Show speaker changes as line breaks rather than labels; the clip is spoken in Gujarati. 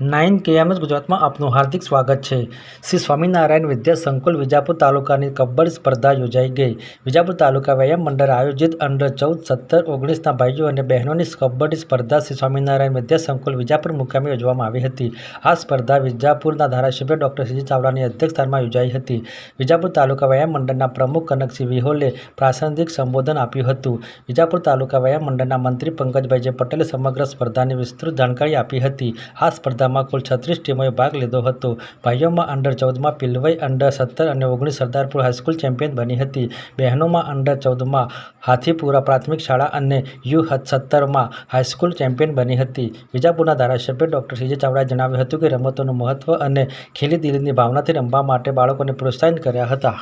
નાઇન કેએમએસ ગુજરાતમાં આપનું હાર્દિક સ્વાગત છે. શ્રી સ્વામિનારાયણ વિદ્યા સંકુલ વિજાપુર તાલુકાની કબ્બડ સ્પર્ધા યોજાઈ ગઈ. વિજાપુર તાલુકા વ્યાયામ મંડળ આયોજિત અંડર ચૌદ સત્તર ઓગણીસના ભાઈઓ અને બહેનોની કબડ્ડી સ્પર્ધા શ્રી સ્વામિનારાયણ વિદ્યા સંકુલ વિજાપુર મુકામે યોજવામાં આવી હતી. આ સ્પર્ધા વિજાપુરના ધારાસભ્ય ડૉક્ટર સીજી ચાવડાની અધ્યક્ષસ્થાનમાં યોજાઈ હતી. વિજાપુર તાલુકા વ્યાયામ મંડળના પ્રમુખ કનકસિંહ વિહોલે પ્રાસંગિક સંબોધન આપ્યું હતું. વિજાપુર તાલુકા વ્યાયામ મંડળના મંત્રી પંકજભાઈ પટેલે સમગ્ર સ્પર્ધાની વિસ્તૃત જાણકારી આપી હતી. આ સ્પર્ધામાં કુલ છત્રીસ ટીમોએ ભાગ લીધો હતો. ભાઈઓમાં અંડર ચૌદમાં પિલવઈ, અંડર સત્તર અને ઓગણીસ સરદારપુર હાઈસ્કૂલ ચેમ્પિયન બની હતી. બહેનોમાં અંડર ચૌદમાં હાથીપુરા પ્રાથમિક શાળા અને યુ સત્તરમાં હાઈસ્કૂલ ચેમ્પિયન બની હતી. વિજાપુરના ધારાસભ્ય ડોક્ટર સીજે ચાવડાએ જણાવ્યું હતું કે રમતોનું મહત્વ અને ખેલી દિલની ભાવનાથી રમવા માટે બાળકોને પ્રોત્સાહિત કર્યા હતા.